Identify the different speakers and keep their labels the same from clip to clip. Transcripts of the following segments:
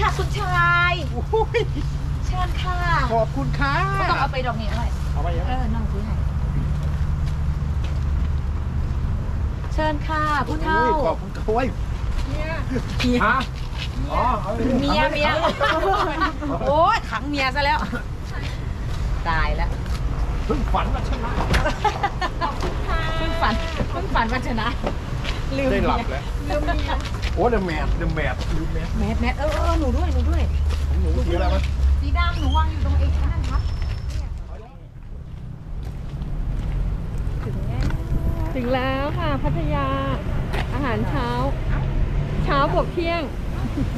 Speaker 1: ค่ะคุณชาย
Speaker 2: โอ้ย
Speaker 1: เชิญค่ะ
Speaker 2: ขอบคุณค่ะ
Speaker 1: ไม่ต้องเอาไปดอกนี้อะไร
Speaker 2: เอาไปยัง
Speaker 1: เออนั่งคุยให้เชิญค่ะผู้เฒ่า
Speaker 2: โอ้ยขอบคุณโอ้ยฮะอ๋ออาไป
Speaker 1: เมียเมียโอ้ยขังเมียซะแล้ว ตายแล้ว
Speaker 2: เพิ่งฝันว่าชนะ
Speaker 1: เพิ่งฝันเพิ่งฝันว่าชนะ ลืม
Speaker 2: ได้หลับ
Speaker 1: เมีย
Speaker 2: แล้ว
Speaker 1: ลืมเมีย
Speaker 2: โอ้เดอะแมทเดอะแมทลืมแมท
Speaker 1: แมทแมทเออเออหนูด้วยหนูด้วย
Speaker 2: ของหนูสีอะไรวะ
Speaker 1: สีดำหนูวางอยู่ตรงไอ้นั่นครับ
Speaker 3: ถึงแล้วค่ะพัทยา อาหารเช้า เช้าบวกเที่ยง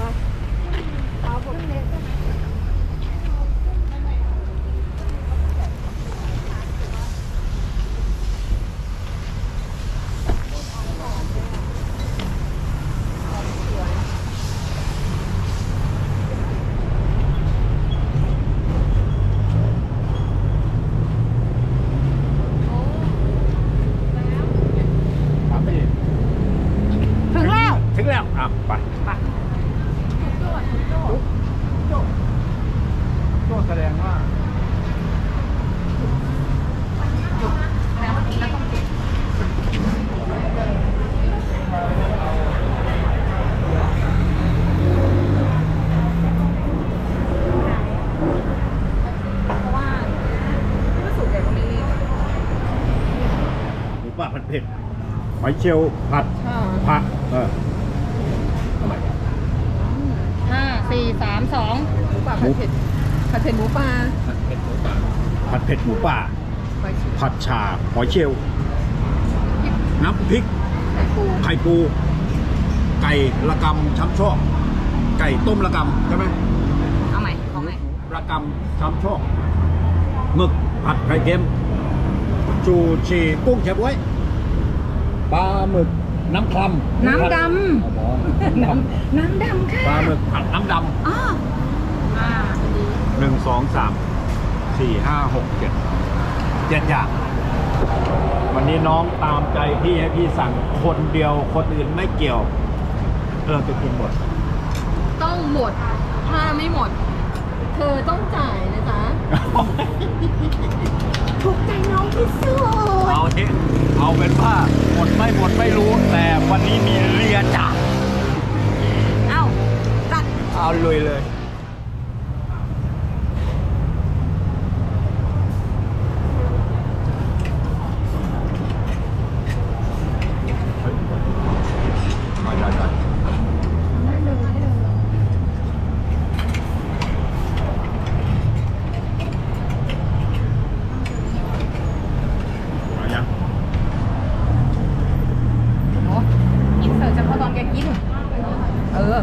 Speaker 3: มาเช้าบวกเที่ยง
Speaker 2: ถามไปดิ
Speaker 1: ถึงแล้ว
Speaker 2: ถึงแล้วอะไป
Speaker 1: ไป
Speaker 2: ก็แสด งว่า
Speaker 1: แล้วเมื่อกี้เราต้องเก็บเพราะว่ารู้สึกแต่ก็ไม่รีบ
Speaker 2: หมูป่าผัดเผ็ดหอยเชลล์ผัดผักเออทำไม
Speaker 3: ห้าสี่สามสองหมูป่าผัดเผ็ด ผัดเผ็ดหมูป่า
Speaker 2: ผัดเผ็ดหมูป่าผัดเผ็ดหมูป่า
Speaker 3: ไว้ชิม
Speaker 2: ผัดชาหอยเชลล์น้ำพริก
Speaker 3: ไข่ปู
Speaker 2: ไข่ปู ไก่ระกำช้ำชอก ไก่ต้มระกำใช่ไหม
Speaker 1: เอาใหม่ของใหม่
Speaker 2: ระกำช้ำชอกหมึกผัดไข่เค็มจูชีกุ้งแช่บ๊วยปลาหมึกน้ำคลำ
Speaker 3: น้ำด
Speaker 2: อ๋อำ
Speaker 3: น้ำน้ำดำค่ะ
Speaker 2: ปลาหมึกผัดน้ำด
Speaker 3: อ้ออ่าดีำ
Speaker 2: หนึ่งสองสามสี่ห้าหกเจ็ดเจ็ดอย่าง วันนี้น้องตามใจพี่ให้พี่สั่งคนเดียวคนอื่นไม่เกี่ยว เราจะกินหมด
Speaker 3: ต้องหมด ถ้าไม่หมด เธอต้องจ่ายนะจ๊ะ ถูกใจน้องที่สุด
Speaker 2: เอาที่เอาเป็นว่าหมดไม่หมดไม่รู้ แต่วันนี้มีเรียจ่า
Speaker 1: เอ้าจัด
Speaker 2: เอาลุยเลย ได้ได้ได้มายัง
Speaker 1: โอ้อินเสิร์ตเฉพาะตอนแกกิน เออ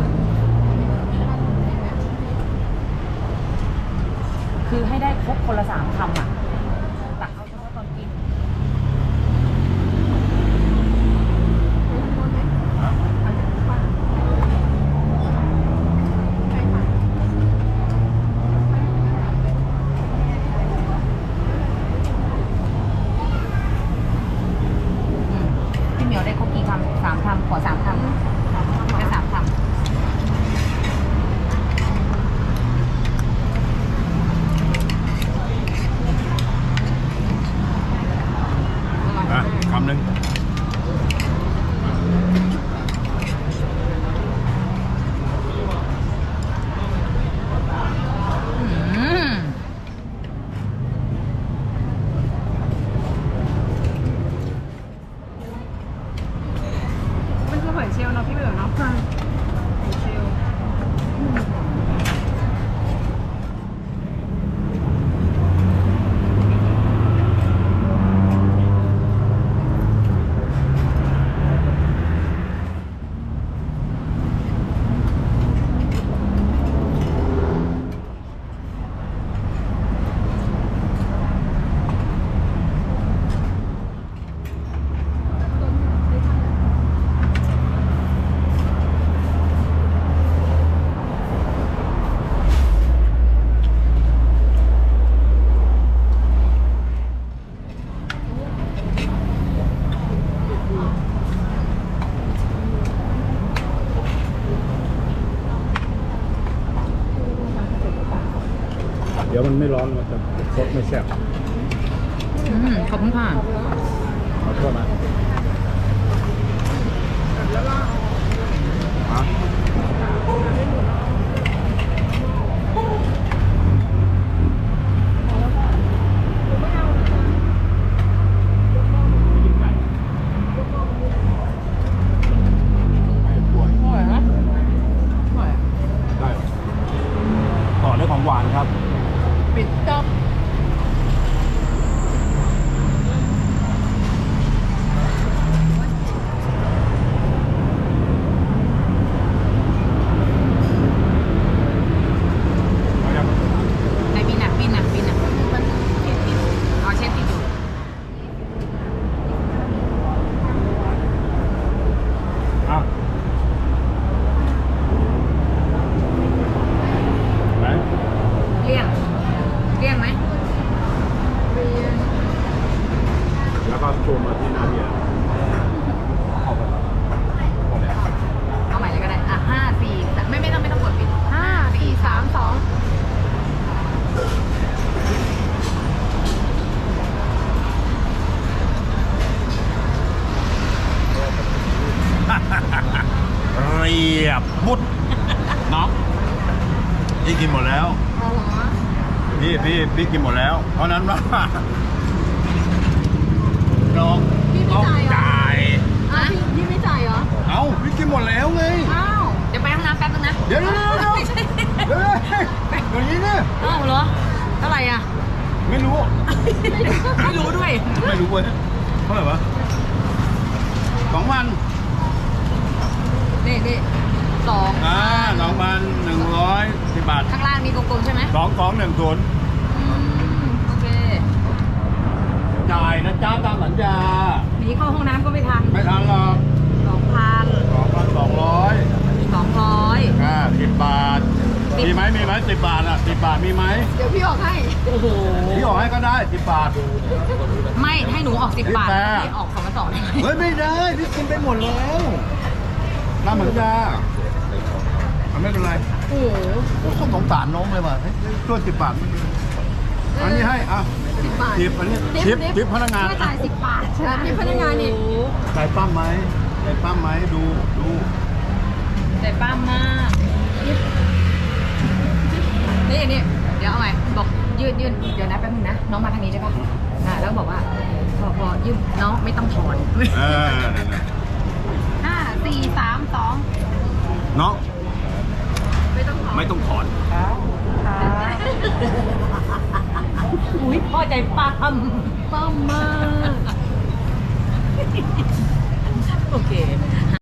Speaker 1: คือให้ได้ครบคนละสามคำอะ ตักเอาเฉพาะตอนกิน พี่เหมียวได้ คำสามคำขอสามคำแค่สามคำ
Speaker 2: อะคำหนึ่ง
Speaker 1: อืม
Speaker 3: มันคือหอยเชล ล์เดี๋
Speaker 2: ยวมันไม่ร้อนมันจะซดไม่แซ่บ
Speaker 1: อืมขอบคุณค่ะ
Speaker 2: ขอโทษนะฮะไม่ป่วย
Speaker 1: อร่อยนะอร่อย
Speaker 2: ได้ต่อด้วยของหวานครับ
Speaker 1: ปิดจ๊อบ
Speaker 2: เอายัง
Speaker 1: ในบินอะบินอะบินอะอ๋อเช็ดติดอยู่
Speaker 2: อะไหน
Speaker 1: เลี่ยงเลี่ยงไหม
Speaker 2: แล้วก็ซูมมาที่หน้าเบียร์เข้าไปพอแล้ว
Speaker 1: เอาใหม่เลยก็ได้ อะห้าสี่สามไม่ไม่ต้องไม่ต้องกดปิดห้าสี่สามสอง
Speaker 2: เรียบบุดน้องพี่กินหมดแล้ว
Speaker 3: เอาเหรอ
Speaker 2: พี่พี่พี่กินหมดแล้ว เพราะนั้นว่าน้ อง
Speaker 3: พี่ไม่
Speaker 2: ต้อง
Speaker 3: จ่ายเหรอ
Speaker 2: จ่าย
Speaker 3: อ้าวพี่พี่ไม่จ่ายเหรอ
Speaker 2: เอ้าพี่กินหมดแล้วไง
Speaker 3: อ้าว
Speaker 1: เดี๋ยวไปห้องน้ำแป๊บนึงนะ
Speaker 2: เดี๋ยวเดี๋ยวเดี๋ยวเดี๋ยวเดี๋ยวเดี๋ยวนี้เนี่ย
Speaker 1: อ้าวเหรอ เท่าไหร่อะ
Speaker 2: ไม่รู้
Speaker 1: ไม่รู้ด้วย
Speaker 2: ไม่รู้เว้ยเท่าไหร่วะสองพัน
Speaker 1: นี่นี่สอง
Speaker 2: อ่าสองพันหนึ่งร้อยสิบบาท
Speaker 1: ข้างล่างนี่กลมๆใช่ไหม
Speaker 2: สองสองหนึ่งศูนย์
Speaker 1: อืมโอเค
Speaker 2: จ่ายนะจ้าตามสัญญา
Speaker 1: หนีเข้าห้องน้ำก็ไม่ทัน
Speaker 2: ไม่ทันหรอก
Speaker 1: สองพัน
Speaker 2: สองพันสองร้อย
Speaker 1: สองร้อย
Speaker 2: อ่าสิบบาท มีไหมมีไหมสิบบาทอะสิบบาทมีไหม
Speaker 3: เดี๋ยวพี่ออกให้
Speaker 1: โอ้โห
Speaker 2: พี่ออกให้ก็ได้สิบบาท
Speaker 1: ไม่ให้หนูออกสิบบาท
Speaker 2: พี่แปะ
Speaker 1: พี่ออกสองพันสองได้ไหม
Speaker 2: เฮ้ยไม่ได้ พี่กินไปหมดแล้วตามสัญญาอะไม่เป็นไร
Speaker 3: โอ้โห
Speaker 2: โอ้สงสารน้องเลยว่ะเฮ้ยช่วยสิบบาทอันนี้ให้อะ
Speaker 3: สิบบาท
Speaker 2: ทิปอันนี้ทิปทิปพนักงาน
Speaker 3: ก็จ่ายสิบบาทใช่ไหมพี่พนักงานนี่
Speaker 1: โอ้โห
Speaker 2: ใส่ปั้มไหมใส่ปั้มไหมดูดู
Speaker 1: แต่ป้ามากนี่นี่เดี๋ยวเอาใหม่บอกยืนยืนเดี๋ยวนะแป๊บนึงนะน้องมาทางนี้ใช่ปะอ่าแล้วบอกว่าพอพอยืมน้องไม่ต้องถอน
Speaker 2: เออนั่นน่ะ
Speaker 1: ห้าสี่สามสอง
Speaker 2: น้อง
Speaker 3: ไม่ต้องขอ
Speaker 2: ไม่ต้องถอน
Speaker 1: อุ้ยพ่อใจปั้ม
Speaker 3: ป้อมมาก